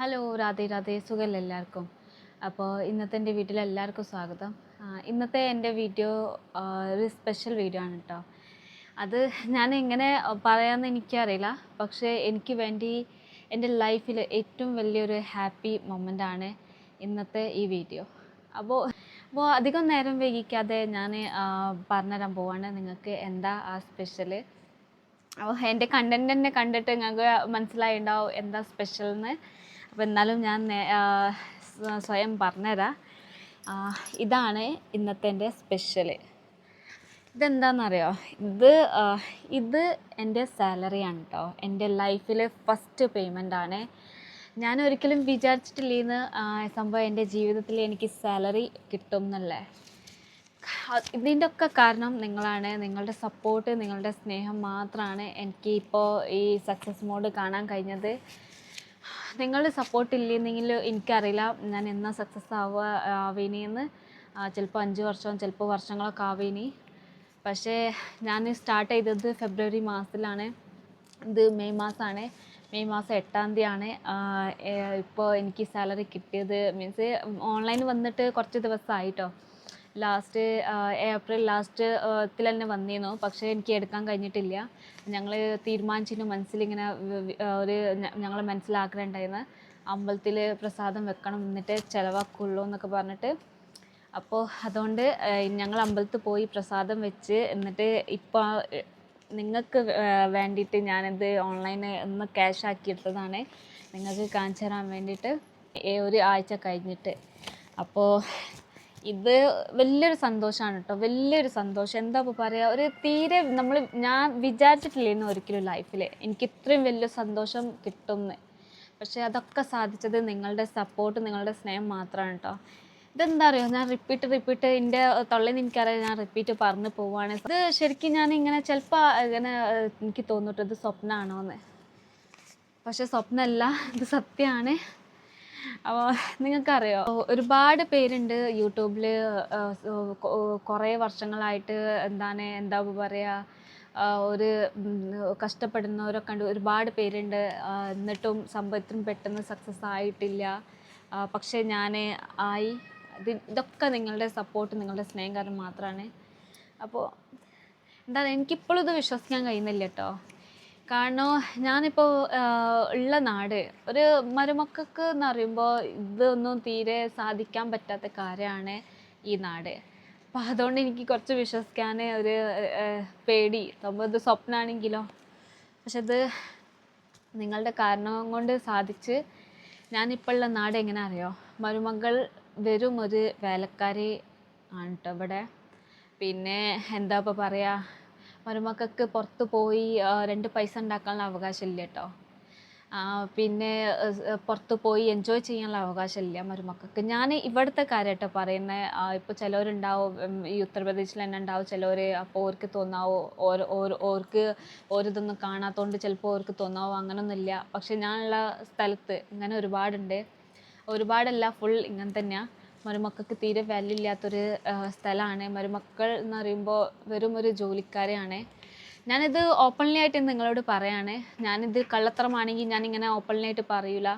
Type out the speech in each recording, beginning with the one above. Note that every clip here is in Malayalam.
ഹലോ രാധേ രാധേ. സുഖമല്ല എല്ലാവർക്കും? അപ്പോൾ ഇന്നത്തെ എന്റെ വീട്ടിൽ എല്ലാവർക്കും സ്വാഗതം. ഇന്നത്തെ എന്റെ വീഡിയോ ഒരു സ്പെഷ്യൽ വീഡിയോ ആണ് കേട്ടോ അത് ഞാൻ എങ്ങനെ പറയാമെന്ന് എനിക്കറിയില്ല. പക്ഷേ എനിക്ക് വേണ്ടി എന്റെ ലൈഫിൽ ഏറ്റവും വലിയൊരു ഹാപ്പി ആണ് ഇന്നത്തെ ഈ വീഡിയോ. അപ്പോൾ അപ്പോൾ അധികം നേരം വൈകിക്കാതെ ഞാൻ പറഞ്ഞുതരാൻ പോവാണ് നിങ്ങൾക്ക് എന്താ ആ സ്പെഷ്യൽ. അപ്പോൾ എന്റെ കണ്ടന്റ് തന്നെ കണ്ടിട്ട് ഞങ്ങൾക്ക് മനസ്സിലായിണ്ടാവും എന്താ സ്പെഷ്യൽ എന്ന് അപ്പോൾ എന്നാലും ഞാൻ സ്വയം പറഞ്ഞുതരാം ഇതാണ് ഇന്നത്തെ എന്റെ സ്പെഷ്യൽ ഇതെന്താണെന്നറിയോ ഇത് ഇത് എന്റെ സാലറിയാണ് കേട്ടോ എന്റെ ലൈഫിലെ ഫസ്റ്റ് പേയ്മെന്റ് ആണ് ഞാൻ ഒരിക്കലും വിചാരിച്ചിട്ടില്ലെന്ന് സംഭവം എന്റെ ജീവിതത്തിൽ എനിക്ക് സാലറി കിട്ടും എന്നല്ലേ ഇതിന്റെ ഒക്കെ കാരണം നിങ്ങളാണ് നിങ്ങളുടെ സപ്പോർട്ട് നിങ്ങളുടെ സ്നേഹം മാത്രമാണ് എനിക്ക് ഇപ്പോൾ ഈ സക്സസ് മോഡ് കാണാൻ കഴിഞ്ഞത്. നിങ്ങളുടെ സപ്പോർട്ട് ഇല്ലെന്നെങ്കിൽ എനിക്കറിയില്ല. ഞാൻ എന്നാ സക്സസ് ആവുക ആവേനിന്ന് ചിലപ്പോൾ അഞ്ച് വർഷം ചിലപ്പോൾ വർഷങ്ങളൊക്കെ ആവേനി. പക്ഷേ ഞാൻ സ്റ്റാർട്ട് ചെയ്തത് ഫെബ്രുവരി മാസത്തിലാണ്. ഇത് മെയ് മാസമാണ് മെയ് മാസം എട്ടാം തീയതിയാണ്. ഇപ്പോൾ എനിക്ക് സാലറി കിട്ടിയത്. മീൻസ് ഓൺലൈൻ വന്നിട്ട് കുറച്ച് ദിവസമായിട്ടോ ലാസ്റ്റ് ഏപ്രിൽ ലാസ്റ്റ് ത്തിൽ തന്നെ വന്നിരുന്നു. പക്ഷേ എനിക്ക് എടുക്കാൻ കഴിഞ്ഞിട്ടില്ല. ഞങ്ങൾ തീരുമാനിച്ചിരുന്നു മനസ്സിലിങ്ങനെ ഒരു ഞങ്ങൾ മനസ്സിലാക്കുന്നുണ്ടായിരുന്നു അമ്പലത്തിൽ പ്രസാദം വെക്കണം എന്നിട്ട് ചിലവാക്കുള്ളൂ എന്നൊക്കെ പറഞ്ഞിട്ട്. അപ്പോൾ അതുകൊണ്ട് ഞങ്ങൾ അമ്പലത്തിൽ പോയി പ്രസാദം വെച്ച് എന്നിട്ട് ഇപ്പോൾ നിങ്ങൾക്ക് വേണ്ടിയിട്ട് ഞാനിത് ഓൺലൈനിൽ ഒന്ന് ക്യാഷ് ആക്കി എടുത്തതാണ് നിങ്ങൾക്ക് കാണിച്ചു തരാൻ വേണ്ടിയിട്ട് ഒരു ആഴ്ച കഴിഞ്ഞിട്ട്. അപ്പോൾ ഇത് വലിയൊരു സന്തോഷമാണ് കേട്ടോ വലിയൊരു സന്തോഷം. എന്താ ഇപ്പോൾ പറയുക ഒരു തീരെ നമ്മൾ ഞാൻ വിചാരിച്ചിട്ടില്ലായിരുന്നു ഒരിക്കലും ലൈഫിൽ എനിക്ക് ഇത്രയും വലിയ സന്തോഷം കിട്ടുമെന്ന് പക്ഷേ അതൊക്കെ സാധിച്ചത് നിങ്ങളുടെ സപ്പോർട്ട് നിങ്ങളുടെ സ്നേഹം മാത്രമാണ് കേട്ടോ ഇതെന്താ അറിയോ? ഞാൻ റിപ്പീറ്റ് റിപ്പീറ്റ് എന്റെ തൊള്ളയിൽ എനിക്കറിയാം ഞാൻ റിപ്പീറ്റ് പറഞ്ഞു പോവാണ്. ഇത് ശരിക്കും ഞാൻ ഇങ്ങനെ ചിലപ്പോൾ ഇങ്ങനെ എനിക്ക് തോന്നിട്ട് ഇത് സ്വപ്നമാണോ എന്ന് പക്ഷേ സ്വപ്നമല്ല ഇത് സത്യമാണ് അപ്പോൾ നിങ്ങൾക്കറിയോ ഒരുപാട് പേരുണ്ട് യൂട്യൂബിൽ കുറേ വർഷങ്ങളായിട്ട് എന്താണ് എന്താ പറയുക ഒരു കഷ്ടപ്പെടുന്നവരൊക്കെ ഉണ്ട്. ഒരുപാട് പേരുണ്ട്. എന്നിട്ടും സംഭവത്തിനും പെട്ടെന്ന് സക്സസ് ആയിട്ടില്ല. പക്ഷേ ഞാൻ ആയി ഇതൊക്കെ നിങ്ങളുടെ സപ്പോർട്ട് നിങ്ങളുടെ സ്നേഹം കാരണം മാത്രമാണ് അപ്പോൾ എന്താണ് എനിക്കിപ്പോഴും ഇത് വിശ്വസിക്കാൻ കഴിയുന്നില്ല കേട്ടോ കാരണം ഞാനിപ്പോൾ ഉള്ള നാട് ഒരു മരുമക്കൾക്ക് എന്ന് പറയുമ്പോൾ ഇതൊന്നും തീരെ സാധിക്കാൻ പറ്റാത്ത കാര്യമാണ് ഈ നാട്. അപ്പം അതുകൊണ്ട് എനിക്ക് കുറച്ച് വിശ്വസിക്കാൻ ഒരു പേടി. ഇത് സ്വപ്നമാണെങ്കിലോ പക്ഷെ ഇത് നിങ്ങളുടെ കാരണം കൊണ്ട് സാധിച്ച് ഞാനിപ്പോൾ ഉള്ള നാട് എങ്ങനെ അറിയോ മരുമകൾ വെറും ഒരു വേലക്കാരി ആണ് കേട്ടോ ഇവിടെ. പിന്നെ എന്താ ഇപ്പോൾ പറയുക മരുമക്കൾക്ക് പുറത്ത് പോയി രണ്ട് പൈസ ഉണ്ടാക്കാനുള്ള അവകാശമില്ല കേട്ടോ. പിന്നെ പുറത്ത് പോയി എൻജോയ് ചെയ്യാനുള്ള അവകാശമില്ല മരുമക്കൾക്ക്. ഞാൻ ഇവിടുത്തെ കാര്യമായിട്ട് പറയുന്നത് ഇപ്പോൾ ചിലവരുണ്ടാവും ഈ ഉത്തർപ്രദേശിൽ തന്നെ ഉണ്ടാവും ചിലവർ അപ്പോൾ ഓർക്ക് തോന്നാവോ ഓർ ഓർക്ക് ഓരിതൊന്നും കാണാത്തതുകൊണ്ട് ചിലപ്പോൾ ഓർക്ക് തോന്നാവോ അങ്ങനൊന്നുമില്ല. പക്ഷെ ഞാനുള്ള സ്ഥലത്ത് ഇങ്ങനെ ഒരുപാടുണ്ട്. ഒരുപാടല്ല ഫുൾ ഇങ്ങനെ തന്നെയാണ് മരുമക്കൾക്ക് തീരെ വാല്യൂ ഇല്ലാത്തൊരു സ്ഥലമാണ്. മരുമക്കൾ എന്ന് പറയുമ്പോൾ വെറും ഒരു ജോലിക്കാരെയാണ്. ഞാനിത് ഓപ്പൺലി ആയിട്ട് നിങ്ങളോട് പറയാണ്. ഞാനിത് കള്ളത്തരമാണെങ്കിൽ ഞാനിങ്ങനെ ഓപ്പൺലി ആയിട്ട് പറയൂല.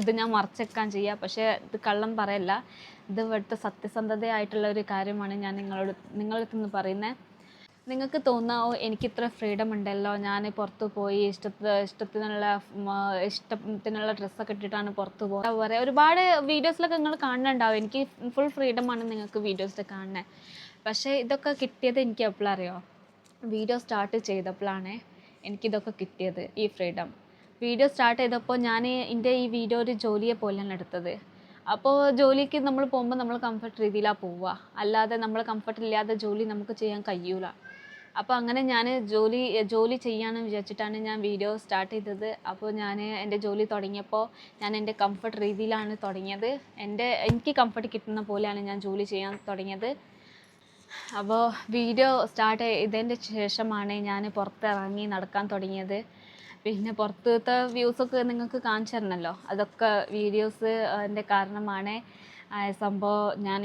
ഇത് ഞാൻ മറച്ചേക്കാൻ ചെയ്യുക പക്ഷേ ഇത് കള്ളം പറയല്ല. ഇത് ഇവിടുത്തെ സത്യസന്ധതയായിട്ടുള്ള ഒരു കാര്യമാണ് ഞാൻ നിങ്ങളോട് നിങ്ങളുടെ അടുത്ത് നിന്ന് പറയുന്നത് നിങ്ങൾക്ക് തോന്നാവോ എനിക്ക് ഇത്ര ഫ്രീഡം ഉണ്ടല്ലോ. ഞാൻ പുറത്ത് പോയി ഇഷ്ടത്തിന് ഇഷ്ടത്തിനുള്ള ഇഷ്ടത്തിനുള്ള ഡ്രസ്സൊക്കെ ഇട്ടിട്ടാണ് പുറത്ത് പോകുക അതുപോലെ ഒരുപാട് വീഡിയോസിലൊക്കെ നിങ്ങൾ കാണുന്നുണ്ടാവും. എനിക്ക് ഫുൾ ഫ്രീഡമാണ് നിങ്ങൾക്ക് വീഡിയോസിൽ കാണുന്നത് പക്ഷേ ഇതൊക്കെ കിട്ടിയത് എനിക്ക് എപ്പോഴറിയോ വീഡിയോ സ്റ്റാർട്ട് ചെയ്തപ്പോഴാണ് എനിക്കിതൊക്കെ കിട്ടിയത് ഈ ഫ്രീഡം വീഡിയോ സ്റ്റാർട്ട് ചെയ്തപ്പോൾ ഞാൻ എന്റെ ഈ വീഡിയോ ഒരു ജോലിയെ പോലെയാണ് എടുത്തത്. അപ്പോൾ ജോലിക്ക് നമ്മൾ പോകുമ്പോൾ നമ്മൾ കംഫർട്ട് രീതിയിലാണ് പോവുക. അല്ലാതെ നമ്മൾ കംഫർട്ട് ഇല്ലാതെ ജോലി നമുക്ക് ചെയ്യാൻ കഴിയൂല. അപ്പോൾ അങ്ങനെ ഞാൻ ജോലി ജോലി ചെയ്യാമെന്ന് വിചാരിച്ചിട്ടാണ് ഞാൻ വീഡിയോ സ്റ്റാർട്ട് ചെയ്തത്. അപ്പോൾ ഞാൻ എന്റെ ജോലി തുടങ്ങിയപ്പോൾ ഞാൻ എന്റെ കംഫർട്ട് രീതിയിലാണ് തുടങ്ങിയത്. എന്റെ എനിക്ക് കംഫർട്ട് കിട്ടുന്ന പോലെയാണ് ഞാൻ ജോലി ചെയ്യാൻ തുടങ്ങിയത്. അപ്പോൾ വീഡിയോ സ്റ്റാർട്ട് ചെയ്തതിന്റെ ശേഷമാണ് ഞാൻ പുറത്തിറങ്ങി നടക്കാൻ തുടങ്ങിയത്. പിന്നെ പുറത്തത്തെ വ്യൂസൊക്കെ നിങ്ങൾക്ക് കാണിച്ചു തരണമല്ലോ അതൊക്കെ വീഡിയോസ് എന്റെ കാരണമാണ്. സംഭവം ഞാൻ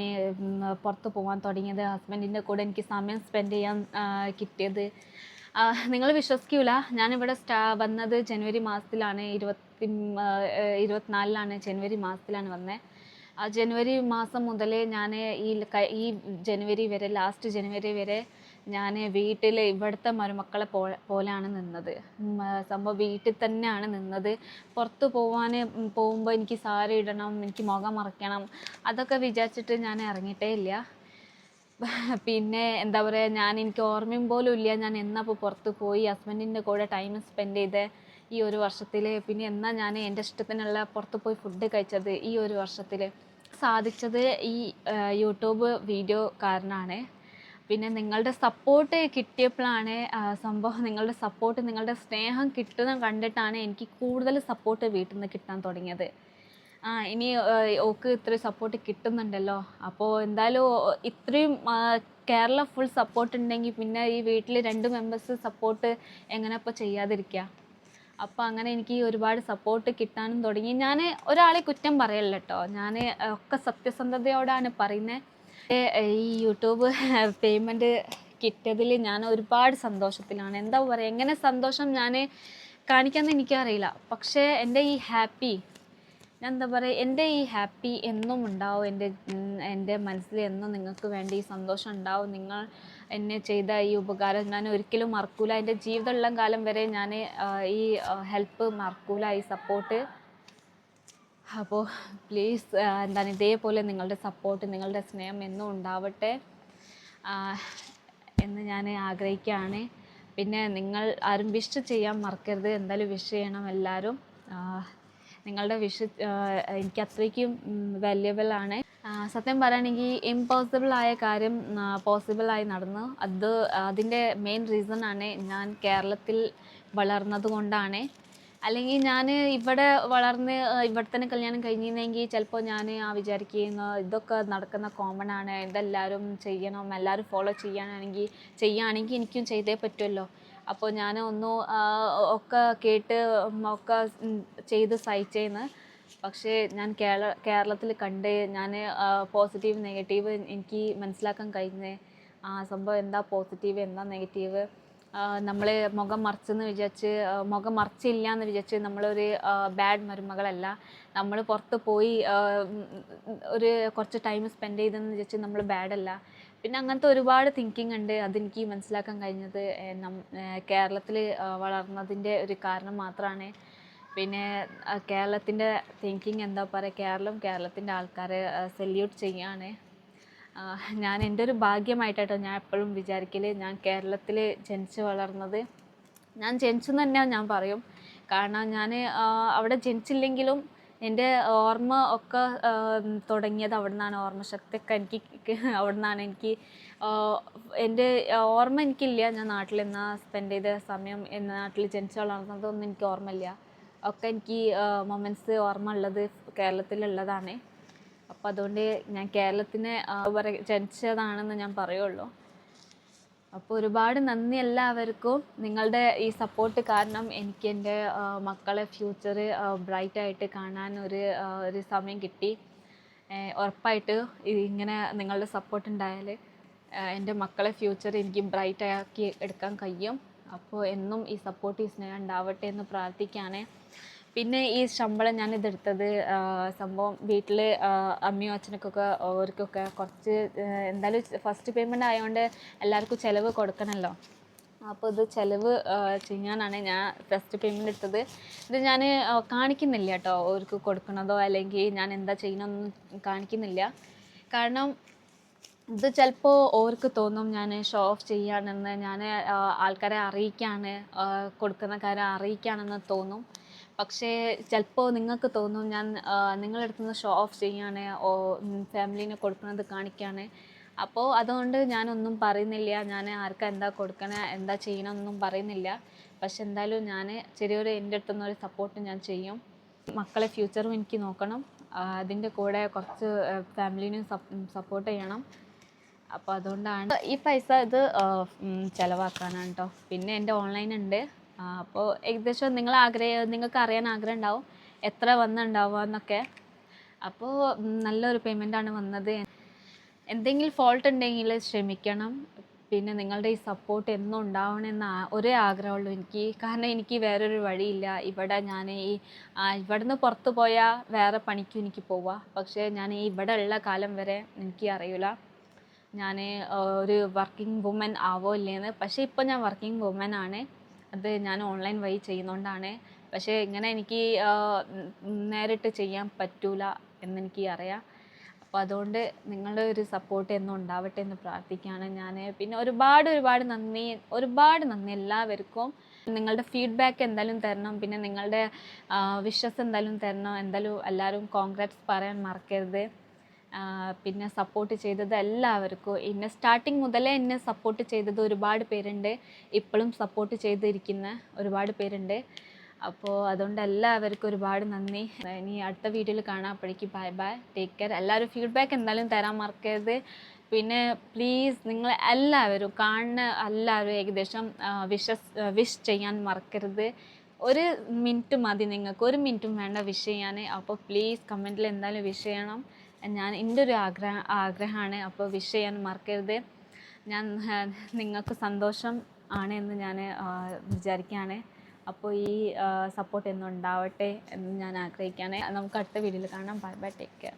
പുറത്ത് പോകാൻ തുടങ്ങിയത് ഹസ്ബൻഡിന്റെ കൂടെ എനിക്ക് സമയം സ്പെൻഡ് ചെയ്യാൻ കിട്ടിയത്. നിങ്ങൾ വിശ്വസിക്കൂല. ഞാനിവിടെ സ്റ്റാ വന്നത് ജനുവരി മാസത്തിലാണ്. ഇരുപത്തി ഇരുപത്തിനാലിലാണ് ജനുവരി മാസത്തിലാണ് വന്നത് ആ ജനുവരി മാസം മുതലേ ഞാൻ ഈ ഈ ജനുവരി വരെ ലാസ്റ്റ് ജനുവരി വരെ ഞാൻ വീട്ടിൽ ഇവിടുത്തെ മരുമക്കളെ പോ പോലെയാണ് നിന്നത്. സംഭവം വീട്ടിൽ തന്നെയാണ് നിന്നത്. പുറത്ത് പോവാൻ പോകുമ്പോൾ എനിക്ക് സാരി ഇടണം എനിക്ക് മുഖം മറയ്ക്കണം അതൊക്കെ വിചാരിച്ചിട്ട് ഞാൻ ഇറങ്ങിയിട്ടേ ഇല്ല. പിന്നെ എന്താ പറയുക ഞാൻ എനിക്ക് ഓർമ്മയും പോലും ഇല്ല ഞാൻ എന്നാ ഇപ്പോൾ പുറത്ത് പോയി ഹസ്ബൻഡിന്റെ കൂടെ ടൈം സ്പെൻഡ് ചെയ്ത് ഈ ഒരു വർഷത്തിൽ പിന്നെ എന്നാ ഞാൻ എന്റെ ഇഷ്ടത്തിനുള്ള പുറത്ത് പോയി ഫുഡ് കഴിച്ചത് ഈ ഒരു വർഷത്തിൽ സാധിച്ചത് ഈ യൂട്യൂബ് വീഡിയോ കാരണമാണ് പിന്നെ നിങ്ങളുടെ സപ്പോർട്ട് കിട്ടിയപ്പോഴാണ് സംഭവം നിങ്ങളുടെ സപ്പോർട്ട് നിങ്ങളുടെ സ്നേഹം കിട്ടുന്ന കണ്ടിട്ടാണ് എനിക്ക് കൂടുതൽ സപ്പോർട്ട് വീട്ടിൽ നിന്ന് കിട്ടാൻ തുടങ്ങിയത്. ആ ഇനി ഓക്ക് ഇത്രയും സപ്പോർട്ട് കിട്ടുന്നുണ്ടല്ലോ. അപ്പോൾ എന്തായാലും ഇത്രയും കേരള ഫുൾ സപ്പോർട്ട് ഉണ്ടെങ്കിൽ പിന്നെ ഈ വീട്ടിൽ രണ്ട് മെമ്പേഴ്സ് സപ്പോർട്ട് എങ്ങനെ ഇപ്പോൾ ചെയ്യാതിരിക്കുക അപ്പോൾ അങ്ങനെ എനിക്ക് ഒരുപാട് സപ്പോർട്ട് കിട്ടാനും തുടങ്ങി. ഞാൻ ഒരാളെ കുറ്റം പറയല്ല ഞാൻ ഒക്കെ സത്യസന്ധതയോടാണ് പറയുന്നത് ഈ യൂട്യൂബ് പേയ്മെന്റ് കിട്ടിയതിൽ ഞാൻ ഒരുപാട് സന്തോഷത്തിലാണ്. എന്താ പറയുക എങ്ങനെ സന്തോഷം ഞാൻ കാണിക്കാമെന്ന് എനിക്കറിയില്ല. പക്ഷേ എന്റെ ഈ ഹാപ്പി ഞാൻ എന്താ പറയുക എന്റെ ഈ ഹാപ്പി എന്നും ഉണ്ടാവും. എന്റെ എന്റെ മനസ്സിൽ എന്നും നിങ്ങൾക്ക് വേണ്ടി ഈ സന്തോഷം ഉണ്ടാവും. നിങ്ങൾ എന്നെ ചെയ്ത ഈ ഉപകാരം ഞാൻ ഒരിക്കലും മറക്കൂല. എന്റെ ജീവിതമുള്ള കാലം വരെ ഞാൻ ഈ ഹെൽപ്പ് മറക്കൂല. ഈ സപ്പോർട്ട് അപ്പോൾ പ്ലീസ് എന്താണ് ഇതേപോലെ നിങ്ങളുടെ സപ്പോർട്ട് നിങ്ങളുടെ സ്നേഹം എന്നും ഉണ്ടാവട്ടെ. എന്ന് ഞാൻ ആഗ്രഹിക്കുകയാണ്. പിന്നെ നിങ്ങൾ ആരും വിഷ് ചെയ്യാൻ മറക്കരുത്. എന്തായാലും വിഷ് ചെയ്യണം എല്ലാവരും. നിങ്ങളുടെ വിഷ് എനിക്ക് അത്രയ്ക്കും വാല്യബിൾ ആണ്. സത്യം പറയുകയാണെങ്കിൽ ഇമ്പോസിബിൾ ആയ കാര്യം പോസിബിളായി നടന്നു. അത് അതിന്റെ മെയിൻ റീസൺ ആണ് ഞാൻ കേരളത്തിൽ വളർന്നത് കൊണ്ടാണ്. അല്ലെങ്കിൽ ഞാൻ ഇവിടെ വളർന്ന് ഇവിടെ തന്നെ കല്യാണം കഴിഞ്ഞിരുന്നെങ്കിൽ ചിലപ്പോൾ ഞാൻ ആ വിചാരിക്കുന്ന ഇതൊക്കെ നടക്കുന്ന കോമൺ ആണ്. ഇതെല്ലാവരും ചെയ്യണം എല്ലാവരും ഫോളോ ചെയ്യാനാണെങ്കിൽ ചെയ്യുകയാണെങ്കിൽ എനിക്കും ചെയ്തേ പറ്റുമല്ലോ അപ്പോൾ ഞാൻ ഒന്നും ഒക്കെ കേട്ട് ഒക്കെ ചെയ്ത് സഹിച്ചേന്ന്. പക്ഷേ ഞാൻ കേരള കേരളത്തിൽ കണ്ട് ഞാൻ പോസിറ്റീവ് നെഗറ്റീവ് എനിക്ക് മനസ്സിലാക്കാൻ കഴിഞ്ഞ്. ആ സംഭവം എന്താ പോസിറ്റീവ് എന്താ നെഗറ്റീവ് നമ്മൾ മുഖം മറച്ചെന്ന് വിചാരിച്ച് മുഖം മറച്ചില്ല എന്ന് വിചാരിച്ച് നമ്മളൊരു ബാഡ് മരുമകളല്ല. നമ്മൾ പുറത്ത് പോയി ഒരു കുറച്ച് ടൈം സ്പെൻഡ് ചെയ്തെന്ന് വിചാരിച്ച് നമ്മൾ ബാഡല്ല പിന്നെ അങ്ങനത്തെ ഒരുപാട് തിങ്കിങ് ഉണ്ട്. അതെനിക്ക് മനസ്സിലാക്കാൻ കഴിഞ്ഞത് കേരളത്തിൽ വളർന്നതിന്റെ ഒരു കാരണം മാത്രമാണ് പിന്നെ കേരളത്തിന്റെ തിങ്കിങ് എന്താ പറയുക കേരളം കേരളത്തിന്റെ ആൾക്കാരെ സല്യൂട്ട് ചെയ്യാണ്. ആ, ഞാൻ എന്റെ ഒരു ഭാഗ്യമായിട്ടാട്ടോ ഞാൻ എപ്പോഴും വിചാരിക്കൽ ഞാൻ കേരളത്തിൽ ജനിച്ച് വളർന്നത്. ഞാൻ ജനിച്ചു തന്നെയാണ് ഞാൻ പറയും. കാരണം ഞാൻ അവിടെ ജനിച്ചില്ലെങ്കിലും എന്റെ ഓർമ്മ ഒക്കെ തുടങ്ങിയത് അവിടെ നിന്നാണ് ഓർമ്മശക്തിയൊക്കെ എനിക്ക് അവിടെ നിന്നാണ് എനിക്ക് എന്റെ ഓർമ്മ എനിക്കില്ല ഞാൻ നാട്ടിൽ എന്നാ സ്പെൻഡ് ചെയ്ത സമയം എന്ന നാട്ടിൽ ജനിച്ച് വളർന്നതൊന്നും എനിക്ക് ഓർമ്മയില്ല. ഒക്കെ എനിക്ക് മൊമെന്റ്സ് ഓർമ്മ ഉള്ളത് കേരളത്തിലുള്ളതാണ്. അപ്പോൾ അതുകൊണ്ട് ഞാൻ കേരളത്തിന് ജനിച്ചതാണെന്ന് ഞാൻ പറയുള്ളൂ. അപ്പോൾ ഒരുപാട് നന്ദി എല്ലാവർക്കും. നിങ്ങളുടെ ഈ സപ്പോർട്ട് കാരണം എനിക്ക് എന്റെ മക്കളെ ഫ്യൂച്ചർ ബ്രൈറ്റ് ആയിട്ട് കാണാൻ ഒരു ഒരു സമയം കിട്ടി. ഉറപ്പായിട്ട് ഇങ്ങനെ നിങ്ങളുടെ സപ്പോർട്ട് ഉണ്ടായാൽ എന്റെ മക്കളെ ഫ്യൂച്ചർ എനിക്ക് ബ്രൈറ്റ് ആക്കി എടുക്കാൻ കഴിയും. അപ്പോൾ എന്നും ഈ സപ്പോർട്ട് ഈ സ്നേഹം ഉണ്ടാവട്ടെ എന്ന് പ്രാർത്ഥിക്കുകയാണ്. പിന്നെ ഈ ശമ്പളം ഞാൻ ഇതെടുത്തത് സംഭവം വീട്ടിൽ അമ്മയും അച്ഛനൊക്കെ അവർക്കൊക്കെ കുറച്ച് എന്തായാലും ഫസ്റ്റ് പേയ്മെന്റ് ആയതുകൊണ്ട് എല്ലാവർക്കും ചിലവ് കൊടുക്കണമല്ലോ അപ്പോൾ ഇത് ചിലവ് ചെയ്യാനാണ് ഞാൻ ഫസ്റ്റ് പേയ്മെന്റ് എടുത്തത്. ഇത് ഞാൻ കാണിക്കുന്നില്ല കേട്ടോ അവർക്ക് കൊടുക്കണതോ അല്ലെങ്കിൽ ഞാൻ എന്താ ചെയ്യണമെന്നൊന്നും കാണിക്കുന്നില്ല. കാരണം ഇത് ചിലപ്പോൾ ഓർക്ക് തോന്നും ഞാൻ ഷോ ഓഫ് ചെയ്യാണെന്ന് ഞാൻ ആൾക്കാരെ അറിയിക്കാണ് കൊടുക്കുന്ന കാര്യം അറിയിക്കാണെന്ന് തോന്നും. പക്ഷേ ചിലപ്പോൾ നിങ്ങൾക്ക് തോന്നും ഞാൻ നിങ്ങളുടെ അടുത്ത് നിന്ന് ഷോ ഓഫ് ചെയ്യാണ് ഓ ഫാമിലീനെ കൊടുക്കുന്നത് കാണിക്കുകയാണ് അപ്പോൾ അതുകൊണ്ട് ഞാനൊന്നും പറയുന്നില്ല. ഞാൻ ആർക്കാ എന്താ കൊടുക്കണേ എന്താ ചെയ്യണമെന്നൊന്നും പറയുന്നില്ല. പക്ഷെ എന്തായാലും ഞാൻ ചെറിയൊരു എന്റെ അടുത്തുനിന്ന് ഒരു സപ്പോർട്ട് ഞാൻ ചെയ്യും. മക്കളെ ഫ്യൂച്ചറും എനിക്ക് നോക്കണം. അതിന്റെ കൂടെ കുറച്ച് ഫാമിലിനും സപ്പോർട്ട് ചെയ്യണം. അപ്പോൾ അതുകൊണ്ടാണ് ഈ പൈസ ഇത് ചിലവാക്കാനാണ് കേട്ടോ പിന്നെ എന്റെ ഓൺലൈൻ ഉണ്ട്. അപ്പോൾ ഏകദേശം നിങ്ങൾ ആഗ്രഹം നിങ്ങൾക്ക് അറിയാൻ ആഗ്രഹം ഉണ്ടാവും എത്ര വന്നുണ്ടാവുക എന്നൊക്കെ. അപ്പോൾ നല്ലൊരു പേയ്മെന്റാണ് വന്നത്. എന്തെങ്കിലും ഫോൾട്ട് ഉണ്ടെങ്കിൽ ക്ഷമിക്കണം പിന്നെ നിങ്ങളുടെ ഈ സപ്പോർട്ട് എന്നും ഉണ്ടാവണമെന്ന് ഒരേ ആഗ്രഹമുള്ളൂ. എനിക്ക് കാരണം എനിക്ക് വേറൊരു വഴിയില്ല. ഇവിടെ ഞാൻ ഈ ഇവിടെ നിന്ന് പുറത്ത് പോയാൽ വേറെ പണിക്കും എനിക്ക് പോവാം. പക്ഷേ ഞാൻ ഇവിടെ ഉള്ള കാലം വരെ എനിക്ക് അറിയില്ല ഞാൻ ഒരു വർക്കിംഗ് വുമൻ ആവോ ഇല്ലേന്ന്. പക്ഷേ ഇപ്പോൾ ഞാൻ വർക്കിംഗ് വുമൻ ആണ്. അത് ഞാൻ ഓൺലൈൻ വഴി ചെയ്യുന്നതുകൊണ്ടാണ് പക്ഷേ ഇങ്ങനെ എനിക്ക് നേരിട്ട് ചെയ്യാൻ പറ്റൂല എന്നെനിക്ക് അറിയാം. അപ്പോൾ അതുകൊണ്ട് നിങ്ങളുടെ ഒരു സപ്പോർട്ട് എന്നും ഉണ്ടാവട്ടെ എന്ന് പ്രാർത്ഥിക്കുകയാണ് ഞാൻ പിന്നെ ഒരുപാട് ഒരുപാട് നന്ദി ഒരുപാട് നന്ദി എല്ലാവർക്കും. നിങ്ങളുടെ ഫീഡ്ബാക്ക് എന്തായാലും തരണം. പിന്നെ നിങ്ങളുടെ വിഷസ് എന്തായാലും തരണം. എന്തായാലും എല്ലാവരും കോൺഗ്രാറ്റ്സ് പറയാൻ മറക്കരുത്. പിന്നെ സപ്പോർട്ട് ചെയ്തത് എല്ലാവർക്കും. എന്നെ സ്റ്റാർട്ടിങ് മുതലേ എന്നെ സപ്പോർട്ട് ചെയ്തത് ഒരുപാട് പേരുണ്ട്. ഇപ്പോഴും സപ്പോർട്ട് ചെയ്തിരിക്കുന്ന ഒരുപാട് പേരുണ്ട്. അപ്പോൾ അതുകൊണ്ട് എല്ലാവർക്കും ഒരുപാട് നന്ദി. ഇനി അടുത്ത വീഡിയോയിൽ കാണാം. അപ്പോഴേക്ക് ബൈ ബൈ ടേക്ക് കെയർ എല്ലാവരും ഫീഡ്ബാക്ക് എന്തായാലും തരാൻ മറക്കരുത്. പിന്നെ പ്ലീസ് നിങ്ങൾ എല്ലാവരും കാണുന്ന എല്ലാവരും ഏകദേശം വിഷസ് വിഷ് ചെയ്യാൻ മറക്കരുത്. ഒരു മിനിറ്റ് മതി നിങ്ങൾക്ക്. ഒരു മിനിറ്റും വേണ്ട വിഷ് ചെയ്യാൻ. അപ്പോൾ പ്ലീസ് കമന്റിൽ എന്തായാലും വിഷ് ചെയ്യണം. ഞാൻ എന്റെ ഒരു ആഗ്രഹ ആഗ്രഹമാണ് അപ്പോൾ വിഷ് ചെയ്യാൻ മറക്കരുത്. ഞാൻ നിങ്ങൾക്ക് സന്തോഷം ആണ് എന്ന് ഞാൻ വിചാരിക്കുകയാണ് അപ്പോൾ ഈ സപ്പോർട്ട് എന്നും ഉണ്ടാവട്ടെ എന്ന് ഞാൻ ആഗ്രഹിക്കുകയാണ് നമുക്ക് അടുത്ത വീഡിയോയിൽ കാണാം. By bye take care